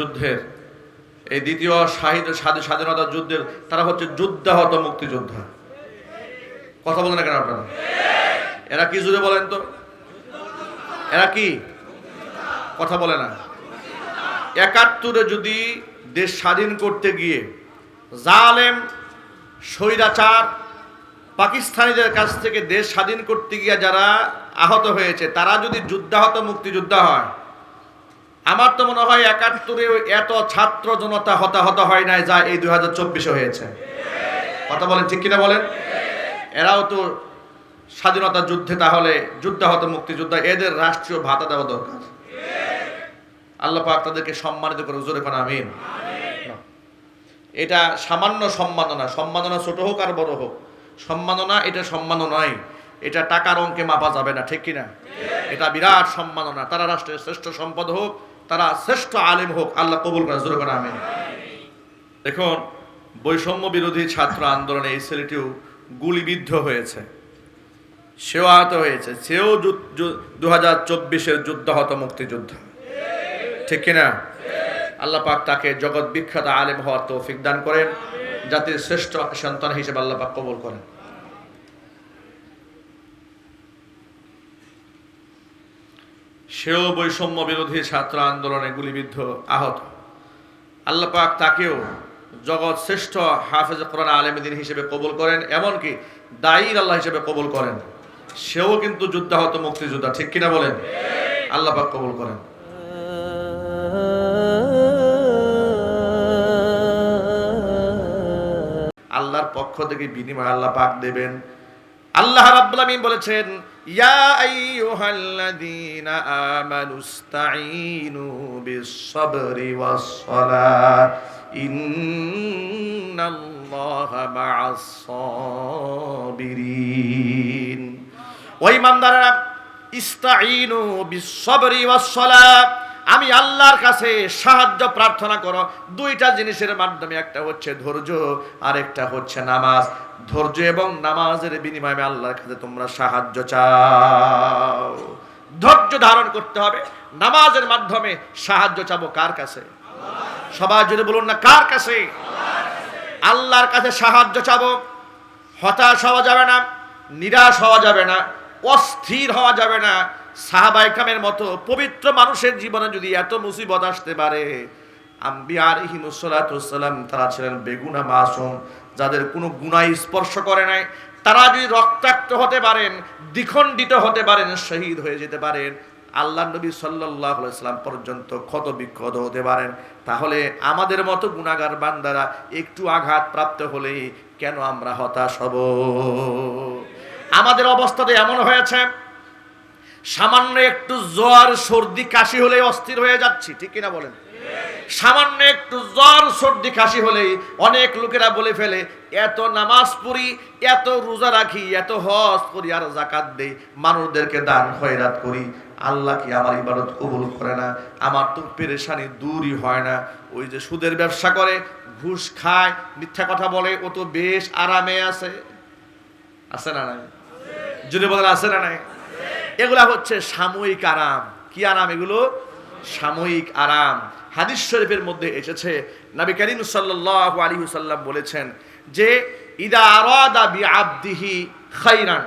যুদ্ধের, এই দ্বিতীয় স্বাধীনতা যুদ্ধের, তারা হচ্ছে যুদ্ধাহত মুক্তিযোদ্ধা। কথা বলেন না কেন আপনারা? এরা কি জুড়ে বলেন তো? এরা কি? কথা বলে না। একাত্তরে যদি দেশ স্বাধীন করতে গিয়ে জালেম, স্বৈরাচার, পাকিস্তানিদের কাছ থেকে দেশ স্বাধীন করতে গিয়ে যারা আহত হয়েছে, তারা যদি যুদ্ধাহত মুক্তিযোদ্ধা হয় আমার তো মনে হয় একাত্তরে এত ছাত্র জনতা হতাহত হয় নাই যা এই দুই হাজার চব্বিশে হয়েছে। কথা বলেন ঠিক কিনা বলেন? এরাও তো স্বাধীনতা যুদ্ধে তাহলে যুদ্ধাহত মুক্তিযোদ্ধা এদের রাষ্ট্রীয় ভাতা দেওয়া দরকার। আল্লাহ পাক তাদেরকে সম্মানিত করে জোরে কোন আমিন। এটা সামান্য সম্মাননা সম্মাননা ছোট হোক আর বড় হোক। সম্মাননা এটা সম্মান নয় এটা টাকার অঙ্কে মাপা যাবে না ঠিক কিনা? এটা বিরাট সম্মাননা তারা রাষ্ট্রের শ্রেষ্ঠ সম্পদ হোক তারা শ্রেষ্ঠ আলেম হোক, আল্লাহ কবুল করে জোরে কোন আমিন। দেখুন, বৈষম্য বিরোধী ছাত্র আন্দোলনে এই ছেলেটিও গুলিবিদ্ধ হয়েছে। সেও আহত হয়েছে। সেও দু হাজার চব্বিশের যুদ্ধাহত মুক্তিযোদ্ধা। ঠিক কিনা? আল্লাহ পাক তাকে জগৎ বিখ্যাত আলেম হওয়ার তৌফিক দান করেন। জাতির শ্রেষ্ঠ সন্তান হিসেবে আল্লাহ পাক কবুল করেন। সেও বৈষম্য বিরোধী ছাত্র আন্দোলনে গুলিবিদ্ধ আহত। আল্লাহ পাক তাকেও জগৎ শ্রেষ্ঠ হাফেজ কোরআন আলমদিন হিসেবে কবুল করেন, এমনকি দায়ীর আল্লাহ হিসেবে কবুল করেন। সেও কিন্তু যুদ্ধাহত মুক্তিযোদ্ধা, ঠিক কিনা বলেন? আল্লাহ পাক কবুল করেন। আল্লাহর পক্ষ থেকে বিনিময় আল্লাহ পাক দেবেন। আল্লাহ রাব্বুল আমিন বলেছেন, ইয়া আইয়ুহাল্লাযীনা আমানুস্তাঈনু বিস-সাবরি ওয়াস-সালাহ ইন্নাল্লাহা মা'আস-সাবিরিন। ওই ইমানদাররা, ইস্তাঈনু বিস-সাবরি ওয়াস-সালাহ আমি আল্লাহর কাছে সাহায্য, প্রার্থনা করো। দুইটা জিনিসের মাধ্যমে একটা হচ্ছে ধৈর্য আর একটা হচ্ছে নামাজ। ধৈর্য এবং নামাজের বিনিময়ে আল্লাহর কাছে তোমরা সাহায্য চাও। ধৈর্য ধারণ করতে হবে। নামাজের মাধ্যমে সাহায্য চাবো কার কাছে? সবাই যদি বলুন না, কার কাছে? আল্লাহর কাছে সাহায্য চাবো। হতাশ হওয়া যাবে না, নিরাশ হওয়া যাবে না, অস্থির হওয়া যাবে না সাহাবাইকামের মতো পবিত্র মানুষের জীবনে যদি এত মুসিবত আসতে পারে আম্বিয়া আলিহিমুসালাম তারা ছিলেন বেগুনা মাসুম, যাদের কোনো গুনাই স্পর্শ করে নাই। তারা যদি রক্তাক্ত হতে পারেন, দ্বিখণ্ডিত হতে পারেন, শহীদ হয়ে যেতে পারেন, আল্লাহ নবী সাল্লাহ সাল্লাম পর্যন্ত ক্ষত বিক্ষত হতে পারেন। তাহলে আমাদের মতো গুণাগার বান্দারা একটু আঘাত প্রাপ্ত হলেই কেন আমরা হতাশ হব? আমাদের অবস্থাতে এমন হয়েছে সামান্য একটু জ্বর, সর্দি, কাশি হলে অস্থির হয়ে যাচ্ছি, ঠিক কিনা বলেন? সামান্য একটু জ্বর, সর্দি, কাশি হলেই অনেক লোকেরা বলে ফেলে, এত নামাজ পড়ি, এত রোজা রাখি, এত হজ করি আর জাকাত দেই, মানুষদেরকে দান, খয়রাত করি। আল্লাহ কি আমার ইবাদত কবুল করে না? আমার তো পেরেশানি দূরই হয় না। ওই যে সুদের ব্যবসা করে, ঘুষ খায়, মিথ্যা কথা বলে, ও তো বেশ আরামে আছে। আছে না নাই? যদি বলেন, আছে না নাই? এগুলা হচ্ছে সাময়িক আরাম। কি আরাম এগুলো? সাময়িক আরাম। হাদিস শরীফের মধ্যে এসেছে, নবী করিম সাল্লাল্লাহু আলাইহি সাল্লাম বলেছেন যে, ইদা আরাদা বি আবদিহি খাইরান।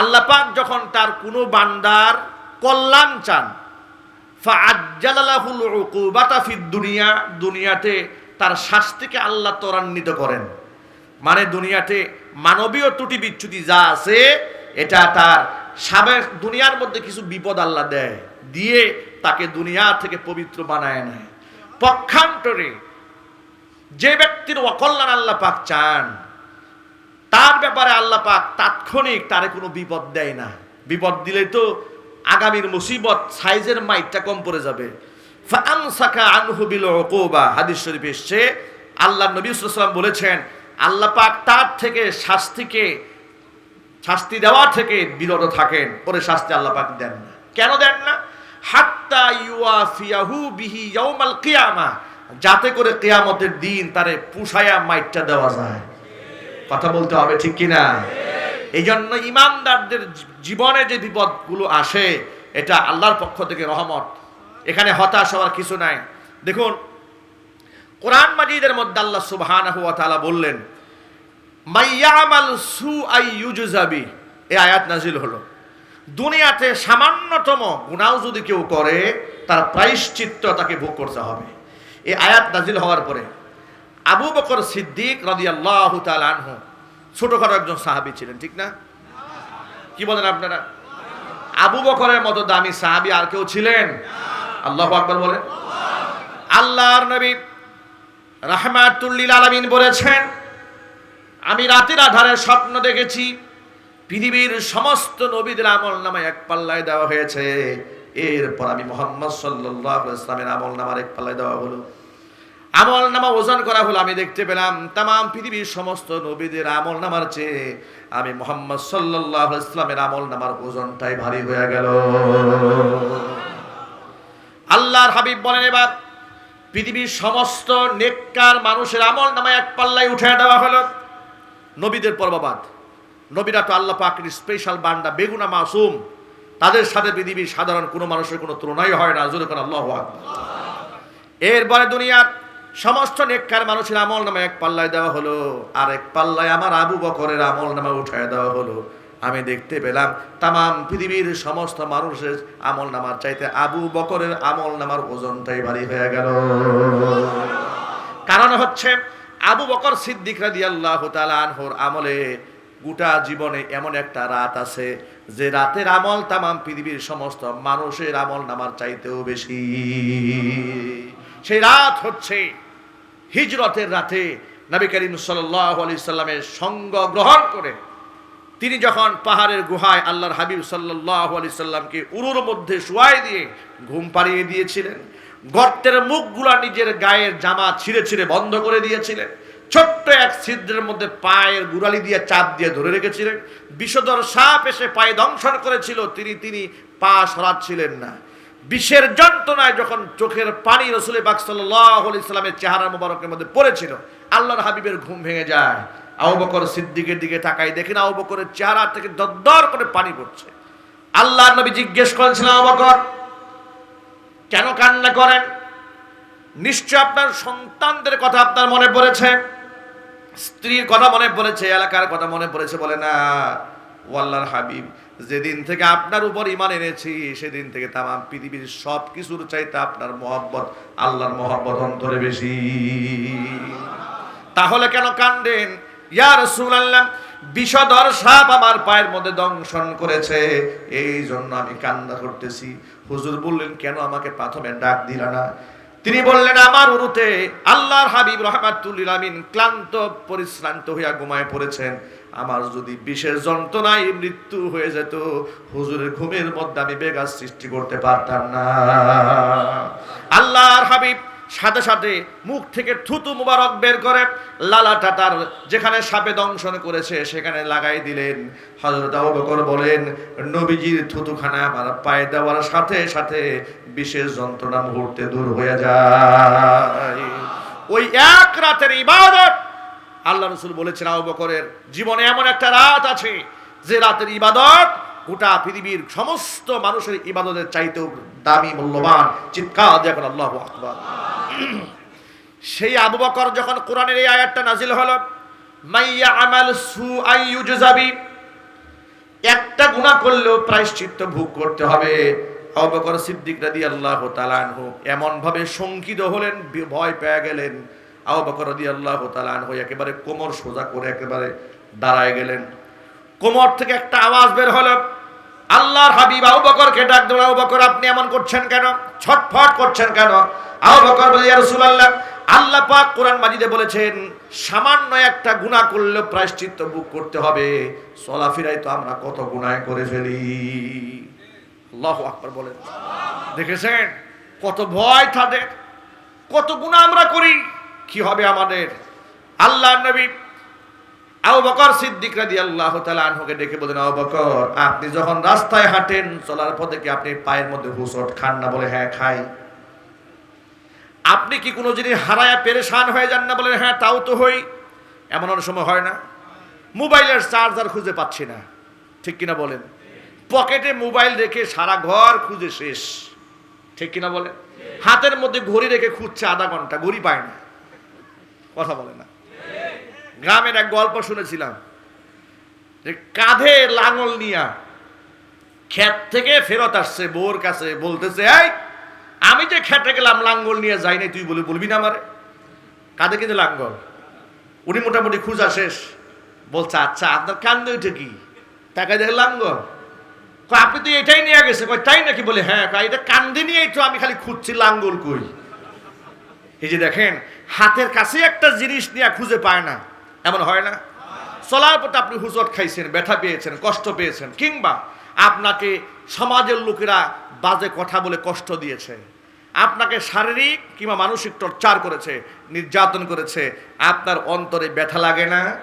আল্লাহ পাক যখন তার কোনো বান্দার কল্যাণ চান ফা ফাআজ্জালাহুল উকুবাতা ফিদ দুনিয়া, দুনিয়াতে তার শাস্তিকে আল্লাহ ত্বরান্বিত করেন। মানে দুনিয়াতে মানবীয় ত্রুটি বিচ্যুতি যা আছে, এটা তার সাবেক দুনিয়ার মধ্যে কিছু বিপদ আল্লাহ দেয়, দিয়ে তাকে দুনিয়া থেকে পবিত্র বানায় নেয়। পক্ষান্তরে যে ব্যক্তির অকল্যাণ আল্লাহ পাক চান, তার ব্যাপারে আল্লাহ পাক তাৎক্ষণিক তারে কোনো বিপদ দেয় না। বিপদ দিলে তো আগামীর মুসিবত সাইজের মাইটটা কম পড়ে যাবে। হাদিস শরীফে এসেছে, আল্লাহ নবী বলেছেন, আল্লাহ পাক তার থেকে শাস্তিকে শাস্তি দেওয়া থেকে বিরত থাকেন, পরে শাস্তি আল্লাহ পাক দেন না। কেন দেন না? হাত্তা ইউয়াফিয়াহু বিহি ইয়াউমাল কিয়ামা। যাতে করে কিয়ামতের দিন তারে পুষায়া মাইটটা দেওয়া যায়। কথা বলতে হবে ঠিক কিনা? এই জন্য ইমানদারদের জীবনে যে বিপদগুলো আসে, এটা আল্লাহর পক্ষ থেকে রহমত। এখানে হতাশ হওয়ার কিছু নাই। দেখুন, কোরআন মাজিদের মধ্যে আল্লাহ তাআলা বললেন মাইয়ামাল সু আই ইউজজাবি এই আয়াত নাজিল হলো। দুনিয়াতে সামান্যতম গুনাও যদি কেউ করে, তার প্রায়শ্চিত্ত তাকে ভোগ করতে হবে। এই আয়াত নাজিল হওয়ার পরে আবু বকর সিদ্দিক রাদিয়াল্লাহু তাআলা আনহু ছোটখাটো একজন সাহাবী ছিলেন, ঠিক না? কি বলেন আপনারা? আবু বকরের মতো দামি সাহাবি আর কেউ ছিলেন? আল্লাহু আকবার বলেন। আল্লাহর নবী রাহমাতুল্লিল আলামিন বলেছেন আমি রাতের আধারে স্বপ্ন দেখেছি, পৃথিবীর সমস্ত নবীদের আমল নামায় এক পাল্লায় দেওয়া হয়েছে। এরপর আমি মোহাম্মদ সাল্লাহ ইসলামের আমল নামার এক পাল্লায় দেওয়া হলো। আমল নামা ওজন করা হলো, আমি দেখতে পেলাম তাম পৃথিবীর সমস্ত নবীদের আমল নামার চেয়ে আমি মোহাম্মদ সাল্লাহ ইসলামের আমল নামার ওজনটাই ভারী হয়ে গেল। আল্লাহর হাবিব বলেন এবার, পৃথিবীর সমস্ত নেককার মানুষের আমল নামায় এক পাল্লায় উঠে দেওয়া হলো। নবীদের পর্ববাদ। নবীরা তো আল্লাহ পাকের স্পেশাল বান্ডা বেগুনা মাসুম। তাদের সাথে পৃথিবীর সাধারণ কোনো মানুষের কোনো তুলনাই হয় না, জোরে করে আল্লাহ এরপরে দুনিয়ার সমস্ত নেককার মানুষের আমল নামে এক পাল্লায় দেওয়া হলো আর এক পাল্লায় আমার আবু বকরের আমল নামে উঠায় দেওয়া হলো। আমি দেখতে পেলাম তাম পৃথিবীর সমস্ত মানুষের আমল নামার চাইতে আবু বকরের আমল নামার ওজনটাই ভারী হয়ে গেল। কারণ হচ্ছে আবু বকর সিদ্দিক রাদি আল্লাহ আনহর আমলে গোটা জীবনে এমন একটা রাত আছে যে রাতের আমল তামাম পৃথিবীর সমস্ত মানুষের আমল নামার চাইতেও বেশি। সেই রাত হচ্ছে হিজরতের রাতে নবী করিম সাল্লামের সঙ্গ গ্রহণ করে তিনি যখন পাহাড়ের গুহায় আল্লাহর হাবিব সাল্লাহ আলি সাল্লামকে উরুর মধ্যে শুয়াই দিয়ে ঘুম পাড়িয়ে দিয়েছিলেন গর্তের মুখগুলা নিজের গায়ের জামা ছিঁড়ে ছিঁড়ে বন্ধ করে দিয়েছিলেন। ছোট্ট এক ছিদ্রের মধ্যে পায়ের গুড়ালি দিয়ে চাপ দিয়ে ধরে রেখেছিলেন। বিষধর সাপ এসে পায়ে দংশন করেছিল, তিনি তিনি পা সরাচ্ছিলেন না। বিষের যন্ত্রণায় যখন চোখের পানি রসুল সাল্লাহ ইসলামের চেহারা মোবারকের মধ্যে পড়েছিল, আল্লাহর হাবিবের ঘুম ভেঙে যায়। আবু বকর সিদ্দিকের দিকে তাকাই দেখেন আবু বকরের চেহারা থেকে দরদর করে পানি পড়ছে। আল্লাহ নবী জিজ্ঞেস করেছিলেন, আবু বকর কেন কান্না করেন? নিশ্চয় আপনার সন্তানদের কথা আপনার মনে পড়েছে? স্ত্রীর কথা মনে পড়েছে, এলাকার কথা মনে পড়েছে বলে, না ওয়াল্লার হাবিব, যেদিন থেকে আপনার উপর ইমান এনেছি, সেদিন থেকে তাম পৃথিবীর সব কিছুর চাইতে আপনার মহব্বত আল্লাহর মহব্বত অন্তরে বেশি। তাহলে কেন কান্দেন? ইয়া রাসূলুল্লাহ, বিষধর সাপ আমার পায়ের মধ্যে দংশন করেছে এই জন্য আমি কান্না করতেছি। হুজুর বললেন, কেন আমাকে প্রথমে ডাক দিলা না? তিনি বললেন, আমার উরুতে আল্লাহর হাবিব রহমাতুল্লিল আমিন ক্লান্ত, পরিশ্রান্ত হইয়া ঘুমায় পড়েছেন। আমার যদি বিশেষ যন্ত্রণায় মৃত্যু হয়ে যেত, হুজুরের ঘুমের মধ্যে আমি বেগাস সৃষ্টি করতে পারতাম না। আল্লাহর হাবিব সাথে সাথে মুখ থেকে থুতু মুবারক বের করে। লালাটা তার যেখানে সাপে দংশন করেছে, সেখানে লাগাই দিলেন। বকর বলেন, নবীজির থুতুখানা আমার পায়ে দেওয়ার সাথে সাথে বিশেষ যন্ত্রণা মুহূর্তে দূর হয়ে যায়। ওই এক রাতের ইবাদত, আল্লাহ রসুল বলেছেন, আবু জীবনে এমন একটা রাত আছে, যে রাতের ইবাদত গোটা পৃথিবীর সমস্ত মানুষের ইবাদতের চাইতেও দামি, মূল্যবান, চিৎকার দেখুন আল্লাহ আকবার। সেই আবু বকর যখন কোরআনের এই আয়াতটা নাজিল হলো, মাইয়া আমাল সু আইয়ুজাবি একটা গুনাহ করলেও প্রায়শ্চিত্ত ভোগ করতে হবে। আবু বকর সিদ্দিক আনহু এমন ভাবে শঙ্কিত হলেন ভয় পেয়ে গেলেন। আবু বকর রাদিয়াল্লাহু তাআলা আনহু একেবারে কোমর সোজা করে একেবারে দাঁড়ায় গেলেন। কোমর থেকে একটা আওয়াজ বের হলো, আল্লাহর হাবিব আবু বকরকে ডাক দিল আবু বকর, আপনি এমন করছেন কেন? ছটফট করছেন কেন? আবু বকর বলে আল্লাহ পাক কোরআন মাজিদে বলেছেন, সামান্য একটা গুনাহ করলে প্রায়শ্চিত্ত ভোগ করতে হবে। চলাফেরায় তো আমরা কত গুনাহ করে ফেলি। আল্লাহু আকবার বলেন। দেখেছেন? কত ভয় তাদের, কত গুনাহ আমরা করি। কি হবে আমাদের? আল্লাহ নবী আবু বকর সিদ্দিক রাদিয়াল্লাহু তাআলা আনহুকে ডেকে বলেন, আবু বকর, আপনি যখন রাস্তায় হাঁটেন, চলার পথে কি আপনি পায়ের মধ্যে হুসট খান না? বলে হ্যাঁ খাই। আপনি কি কোনো জিনিস হারায়া পেরেশান হয়ে যান না বলেন হ্যাঁ তাও তো হই। এমন অনেক সময় হয় না। মোবাইলের চার্জার খুঁজে পাচ্ছি না। ঠিক কিনা বলেন? পকেটে মোবাইল রেখে সারা ঘর খুঁজে শেষ। ঠিক কিনা বলেন? হাতের মধ্যে ঘড়ি রেখে খুঁজছে আধা ঘণ্টা, ঘড়ি পায় না। কথা বলে না। গ্রামের এক গল্প শুনেছিলাম। যে কাঁধে লাঙল নিয়া ক্ষেত থেকে ফেরত আসছে, বোর কাছে বলতেছে, এই আমি যে খেটে গেলাম, লাঙ্গল নিয়ে যাই নাই, তুই বলে, বলবি না আমারে? কাঁধে কিন্তু লাঙ্গল? উনি মোটামুটি খুঁজা শেষ। বলছে আচ্ছা আপনার কান্দে উঠে কি? টাকা দেখে লাঙ্গল? আপনি তো এটাই নিয়ে গেছে। কয়, তাই নাকি? বলে হ্যাঁ এটা কান্দে নিয়েই তো আমি খালি খুঁজছি লাঙ্গল কই? এই যে দেখেন, হাতের কাছে একটা জিনিস নিয়ে খুঁজে পায় না। এমন হয় না? চলার পথে আপনি হুজট খাইছেন, ব্যথা পেয়েছেন, কষ্ট পেয়েছেন, কিংবা আপনাকে সমাজের লোকেরা বাজে কথা বলে কষ্ট দিয়েছে। আপনাকে শারীরিক কিংবা মানসিক টর্চার করেছে, নির্যাতন করেছে, আপনার অন্তরে ব্যথা লাগে না?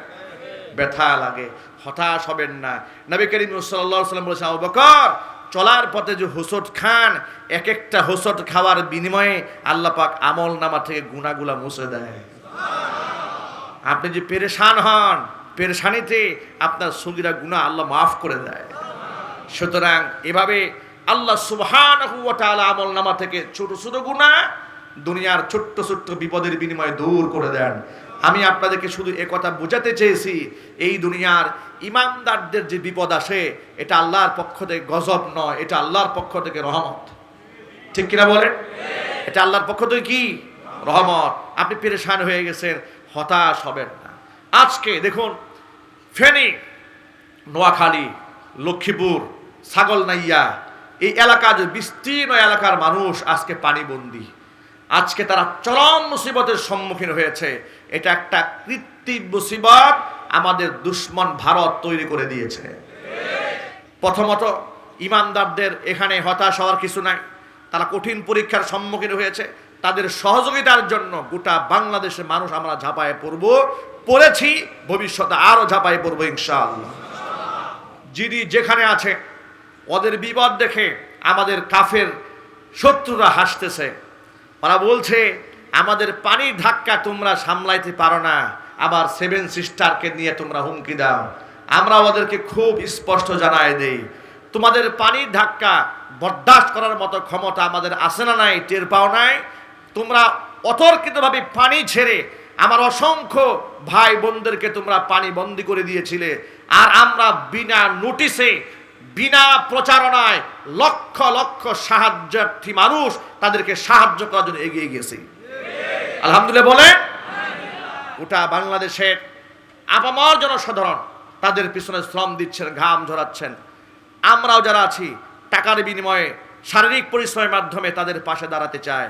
ব্যথা লাগে, হতাশ হবেন না। নবী করিম সাল্লাম বলেছেন, আবু বকর, চলার পথে যে হোসট খান এক একটা হোসট খাওয়ার বিনিময়ে আল্লাহ পাক আমল নামা থেকে গুনাগুলা মুছে দেয়। আপনি যে পেরেশান হন, পেরেশানিতে আপনার সগিরা গুনাহ আল্লাহ মাফ করে দেয়। সুতরাং এভাবে আল্লাহ সুবহানাহু ওয়া আমল নামা থেকে ছোট ছোট গুনাহ দুনিয়ার ছোট্ট ছোট্ট বিপদের বিনিময়ে দূর করে দেন। আমি আপনাদেরকে শুধু একথা বোঝাতে চেয়েছি, এই দুনিয়ার ইমানদারদের যে বিপদ আসে, এটা আল্লাহর পক্ষ থেকে গজব নয়, এটা আল্লাহর পক্ষ থেকে রহমত। ঠিক কিনা বলেন? এটা আল্লাহর পক্ষ থেকে কি? রহমত। আপনি পেরেশান হয়ে গেছেন, হতাশ হবেন না। আজকে দেখুন, ফেনী, নোয়াখালী, লক্ষ্মীপুর, ছাগলনাইয়া এই এলাকার যে বিস্তীর্ণ এলাকার মানুষ আজকে পানিবন্দী। আজকে তারা চরম মুসিবতের সম্মুখীন হয়েছে। এটা একটা কৃত্রিম মুসিবত আমাদের দুশ্মন ভারত তৈরি করে দিয়েছে। প্রথমত, ইমানদারদের এখানে হতাশ হওয়ার কিছু নাই। তারা কঠিন পরীক্ষার সম্মুখীন হয়েছে। তাদের সহযোগিতার জন্য গোটা বাংলাদেশের মানুষ আমরা ঝাঁপায়ে পড়ব। পড়েছি, ভবিষ্যতে আরও ঝাঁপায়ে পড়ব ইনশাআল্লাহ। যিনি যেখানে আছে ওদের বিপদ দেখে আমাদের কাফের শত্রুরা হাসতেছে। ওরা বলছে, আমাদের পানির ধাক্কা তোমরা সামলাইতে পারো না। আবার সেভেন সিস্টারকে নিয়ে তোমরা হুমকি দাও। আমরা ওদেরকে খুব স্পষ্ট জানাই দেই। তোমাদের পানির ধাক্কা বরদাস্ত করার মতো ক্ষমতা আমাদের আছে না নাই, টের পাও নাই। তোমরা অতর্কিতভাবে পানি ছেড়ে আমার অসংখ্য ভাই বোনদেরকে তোমরা পানি বন্দি করে দিয়েছিলে। আর আমরা বিনা নোটিসে বিনা প্রচারণায় লক্ষ লক্ষ সাহায্যার্থী মানুষ তাদেরকে সাহায্য করার জন্য এগিয়ে গেছি আলহামদুলিল্লাহ বলে ওটা বাংলাদেশের আপামর জনসাধারণ তাদের পিছনে শ্রম দিচ্ছেন, ঘাম ঝরাচ্ছেন। আমরাও যারা আছি, টাকার বিনিময়ে শারীরিক পরিশ্রমের মাধ্যমে তাদের পাশে দাঁড়াতে চায়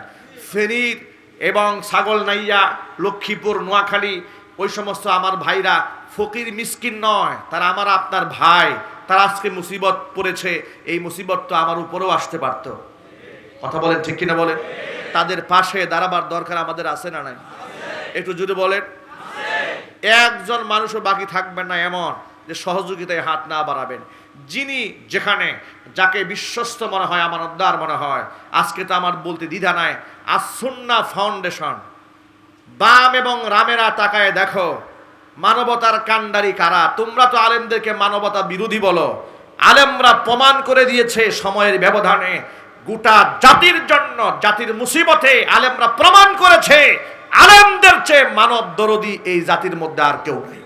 ফেনীর এবং ছাগল নাইয়া লক্ষ্মীপুর, নোয়াখালী, ওই সমস্ত আমার ভাইরা ফকির মিসকিন নয়, তারা আমার আপনার ভাই। তারা আজকে মুসিবত পড়েছে, এই মুসিবত তো আমার উপরেও আসতে পারত। কথা বলেন ঠিক কিনা বলেন? তাদের পাশে দাঁড়াবার দরকার আমাদের আছে না নাই? একটু যদি বলেন। একজন মানুষও বাকি থাকবেন না এমন যে সহযোগিতায় হাত না বাড়াবেন। যিনি যেখানে, যাকে বিশ্বস্ত মনে হয়, আমার উদ্ধার মনে হয়, আজকে তো আমার বলতে দ্বিধা নাই। আসন্না ফাউন্ডেশন। বাম এবং রামেরা তাকায় দেখো মানবতার কাণ্ডারি কারা? তোমরা তো আলেমদেরকে মানবতা বিরোধী বলো। আলেমরা প্রমাণ করে দিয়েছে সময়ের ব্যবধানে। গোটা জাতির জন্য, জাতির মুসিবতে আলেমরা প্রমাণ করেছে, আলেমদের চেয়ে মানব দরদি এই জাতির মধ্যে আর কেউ নেই।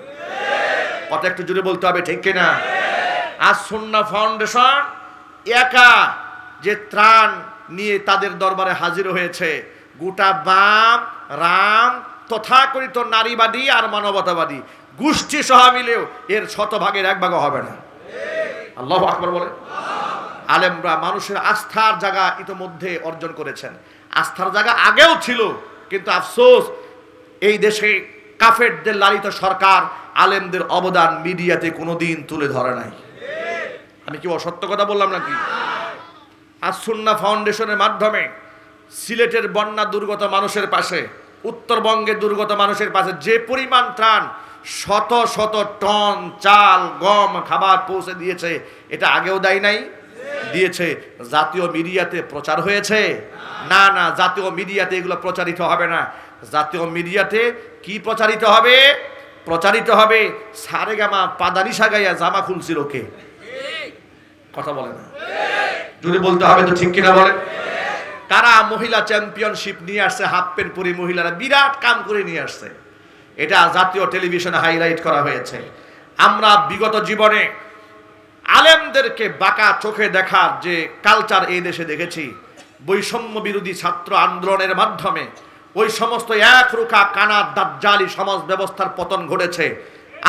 কথা একটু জুড়ে বলতে হবে, ঠিক কিনা? আর সুন্না ফাউন্ডেশন একা যে ত্রাণ নিয়ে তাদের দরবারে হাজির হয়েছে। গোটা বাম, রাম তথাকথিত নারীবাদী আর মানবতাবাদী। গোষ্ঠী সহ মিলেও এর শতভাগের এক ভাগও হবে না। আল্লাহ আকবর বলে। আলেমরা মানুষের আস্থার জায়গা ইতোমধ্যে অর্জন করেছেন। আস্থার জায়গা আগেও ছিল, কিন্তু আফসোস, এই দেশে কাফেরদের লালিত সরকার আলেমদের অবদান মিডিয়াতে কোনোদিন তুলে ধরে নাই। আমি কি অসত্য কথা বললাম নাকি? আর আসুন্না ফাউন্ডেশনের মাধ্যমে সিলেটের বন্যা দুর্গত মানুষের পাশে উত্তরবঙ্গে দুর্গত মানুষের পাশে যে পরিমাণ ত্রাণ শত শত টন চাল গম খাবার পৌঁছে দিয়েছে এটা আগেও দেয় নাই দিয়েছে। জাতীয় মিডিয়াতে প্রচার হয়েছে। না না জাতীয় মিডিয়াতে এগুলো প্রচারিত হবে না। জাতীয় মিডিয়াতে কি প্রচারিত হবে? প্রচারিত হবে সারেগামা পাদানি সাগাইয়া জামা খুলছিল কে? কথা বলে না। যদি বলতে হবে তো ঠিক কিনা বলে? কারা মহিলা চ্যাম্পিয়নশিপ নিয়ে আসছে, হাফ প্যান্ট পরি মহিলারা বিরাট কাম করে নিয়ে আসছে। এটা জাতীয় টেলিভিশনে হাইলাইট করা হয়েছে। আমরা বিগত জীবনে আলেমদেরকে বাঁকা চোখে দেখার যে কালচার এই দেশে দেখেছি। বৈষম্য বিরোধী ছাত্র আন্দোলনের মাধ্যমে ওই সমস্ত এক রুখা কানা দাজ্জালি সমাজ ব্যবস্থার পতন ঘটেছে।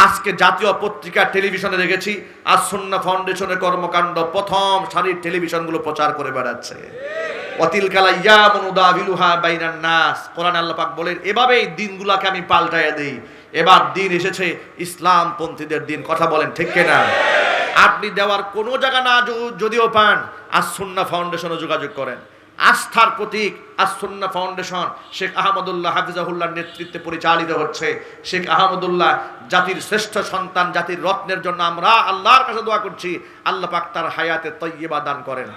আজকে জাতীয় পত্রিকা টেলিভিশনে দেখেছি আর সুন্না ফাউন্ডেশনের কর্মকাণ্ড প্রথম সারির টেলিভিশনগুলো প্রচার করে বেড়াচ্ছে। অতিল কালা ইয়ামুন বিলুহা বাইনান নাস। কোরআন আল্লাহ পাক বলেন, এভাবেই দিনগুলাকে আমি পাল্টাইয়া দিই। এবার দিন এসেছে ইসলাম পন্থীদের দিন। কথা বলেন, ঠিক কিনা? আপনি দেওয়ার কোনো জায়গা না, যদিও পান। আর সুন্না ফাউন্ডেশনে যোগাযোগ করেন। আস্থার প্রতীক আসুন্না ফাউন্ডেশন শেখ আহমদুল্লাহ হাফিজাহুল্লাহর নেতৃত্বে পরিচালিত হচ্ছে। শেখ আহমদুল্লাহ জাতির শ্রেষ্ঠ সন্তান, জাতির রত্নের জন্য আমরা আল্লাহর কাছে দোয়া করছি। আল্লাহ পাক তার হায়াতে তৈয়বা দান করেন।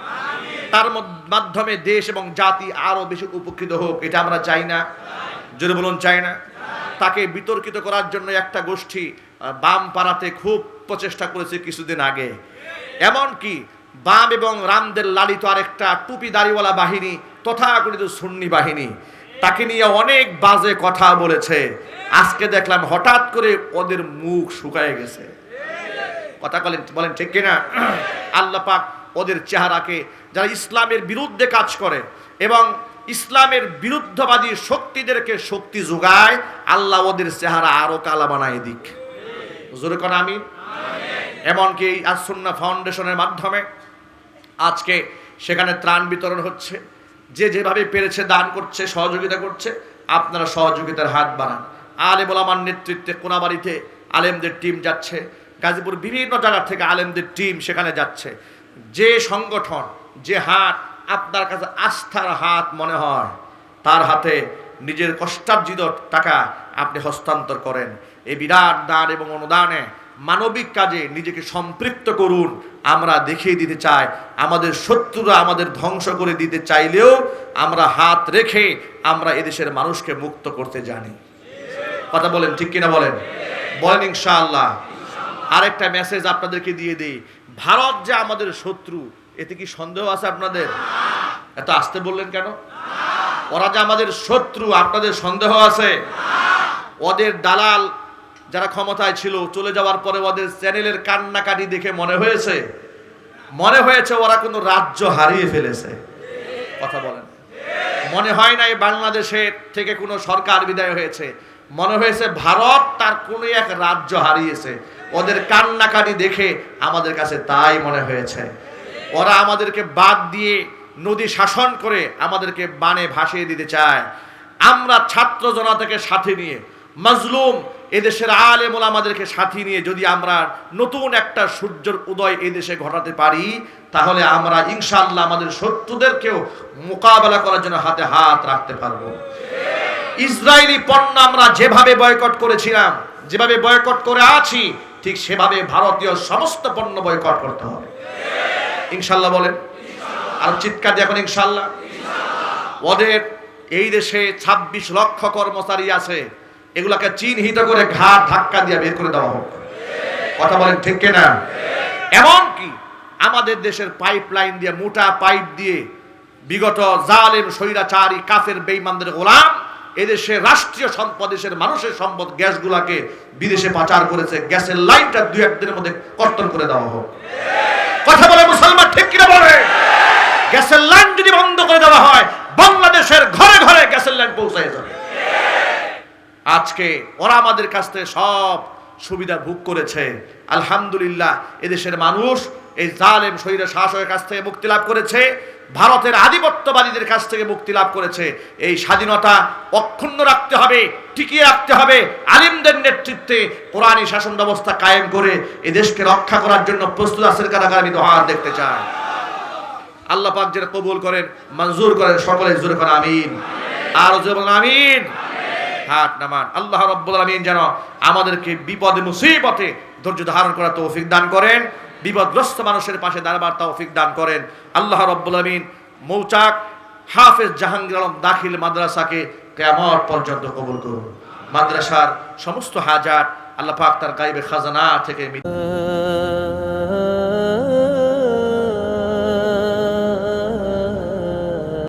তার মাধ্যমে দেশ এবং জাতি আরও বেশি উপকৃত হোক, এটা আমরা চাই না। জোরে বলুন, চাই না। তাকে বিতর্কিত করার জন্য একটা গোষ্ঠী বাম পাড়াতে খুব প্রচেষ্টা করেছে কিছুদিন আগে। এমনকি বাম এবং রামদের লালিত আরেকটা টুপি দাড়িওয়ালা বাহিনী, তথাকথিত সুন্নি বাহিনী। তাকে নিয়ে অনেক বাজে কথা বলেছে। আজকে দেখলাম হঠাৎ করে ওদের মুখ শুকায় গেছে। কথা বলেন বলেন ঠিক কিনা? আল্লাহ পাক ওদের চেহারাকে, যারা ইসলামের বিরুদ্ধে কাজ করে এবং ইসলামের বিরুদ্ধবাদী শক্তিদেরকে শক্তি যোগায়, আল্লাহ ওদের চেহারা আরও কালা বানায় দিক। জোরে কোন আমি এমনকি এই আসন্না ফাউন্ডেশনের মাধ্যমে আজকে সেখানে ত্রাণ বিতরণ হচ্ছে। যে যেভাবে পেরেছে দান করছে, সহযোগিতা করছে, আপনারা সহযোগিতার হাত বাড়ান। আলেম ওলামার নেতৃত্বে কোনাবাড়িতে আলেমদের টিম যাচ্ছে। গাজীপুর বিভিন্ন জায়গা থেকে আলেমদের টিম সেখানে যাচ্ছে। যে সংগঠন, যে হাত, আপনার কাছে আস্থার হাত মনে হয়, তার হাতে নিজের কষ্টার্জিত টাকা আপনি হস্তান্তর করেন। এই বিরাট দান এবং অনুদানে মানবিক কাজে নিজেকে সম্পৃক্ত করুন। আমরা দেখিয়ে দিতে চাই, আমাদের শত্রুরা আমাদের ধ্বংস করে দিতে চাইলেও আমরা হাত রেখে আমরা এদেশের মানুষকে মুক্ত করতে জানি। কথা বলেন, ঠিক কিনা বলেন? বলেন ইনশাআল্লাহ। আরেকটা মেসেজ আপনাদেরকে দিয়ে দিই, ভারত যে আমাদের শত্রু, এতে কি সন্দেহ আছে আপনাদের? এত আসতে বললেন কেন? ওরা যে আমাদের শত্রু, আপনাদের সন্দেহ আছে? ওদের দালাল যারা ক্ষমতায় ছিল, চলে যাওয়ার পরে ওদের চ্যানেলের কান্নাকাটি দেখে মনে হয়েছে? মনে হয়েছে ওরা কোনো রাজ্য হারিয়ে ফেলেছে। কথা বলেন। মনে হয় না এই বাংলাদেশের থেকে কোনো সরকার বিদায় হয়েছে। মনে হয়েছে ভারত তার কোনো এক রাজ্য হারিয়েছে। ওদের কান্নাকাটি দেখে আমাদের কাছে তাই মনে হয়েছে। ওরা আমাদেরকে বাদ দিয়ে নদী শাসন করে আমাদেরকে বানে ভাসিয়ে দিতে চায়। আমরা ছাত্র জনতাকে সাথে নিয়ে, মজলুম এদেশের আলেমুল আমাদেরকে সাথী নিয়ে যদি আমরা নতুন একটা সূর্যের উদয় এদেশে ঘটাতে পারি, তাহলে আমরা ইনশাল্লাহ আমাদের শত্রুদেরকেও মোকাবেলা করার জন্য হাতে হাত রাখতে পারব। ইসরায়েলি পণ্য আমরা যেভাবে বয়কট করেছিলাম, যেভাবে বয়কট করে আছি, ঠিক সেভাবে ভারতীয় সমস্ত পণ্য বয়কট করতে হবে। ইনশাল্লাহ বলেন। আর চিৎকার দিয়ে এখন ইনশাল্লাহ ওদের এই দেশে ২৬ লক্ষ কর্মচারী আছে। এগুলাকে চিহ্নিত করে ঘাট ধাক্কা দিয়ে বের করে দেওয়া হোক। কথা বলেন ঠিক কিনা? এমনকি আমাদের দেশের পাইপ লাইন দিয়ে, মোটা পাইপ দিয়ে বিগত জালেম, স্বৈরাচারী, কাফের বেইমানদের গোলাম এদেশে রাষ্ট্রীয় সম্পদ দেশের মানুষের সম্পদ গ্যাসগুলাকে বিদেশে পাচার করেছে। গ্যাসের লাইনটা দুই একদিনের মধ্যে কর্তন করে দেওয়া হোক। কথা বলে মুসলমান ঠিক কিনা বলে? গ্যাসের লাইন যদি বন্ধ করে দেওয়া হয়, বাংলাদেশের ঘরে ঘরে গ্যাসের লাইন পৌঁছায় যাবে। আজকে ওরা আমাদের কাছ থেকে সব সুবিধা ভোগ করেছে। আলহামদুলিল্লাহ, এদেশের মানুষ এই জালেম শহীদ শাসকের কাছ থেকে মুক্তি লাভ করেছে। ভারতের আধিপত্যবাদীদের কাছ থেকে মুক্তি লাভ করেছে। এই স্বাধীনতা অক্ষুণ্ণ রাখতে হবে, টিকিয়ে রাখতে হবে। আলিমদের নেতৃত্বে কোরআনী শাসন ব্যবস্থা কায়েম করে এই দেশকে রক্ষা করার জন্য প্রস্তুত আছেন কারাগার আমি দোহার দেখতে চাই। আল্লাহ পাক যেটা কবুল করেন, মঞ্জুর করেন, সকলে জোরে করেন আমিন। আর জোরে আমিন। হাত নামান আল্লাহ রব্বুল আলামিন যেন আমাদেরকে বিপদে মুসিবতে ধৈর্য ধারণ করার তৌফিক দান করেন, বিপদগ্রস্ত মানুষের পাশে দাঁড়াবার তৌফিক দান করেন। আল্লাহ রব্বুল আলামিন মৌচাক হাফেজ জাহাঙ্গীর আলম দাখিল মাদ্রাসাকে কেমন পর্যন্ত কবুল করুন। মাদ্রাসার সমস্ত হাজার আল্লাহ পাক তার গাইবে খাজানা থেকে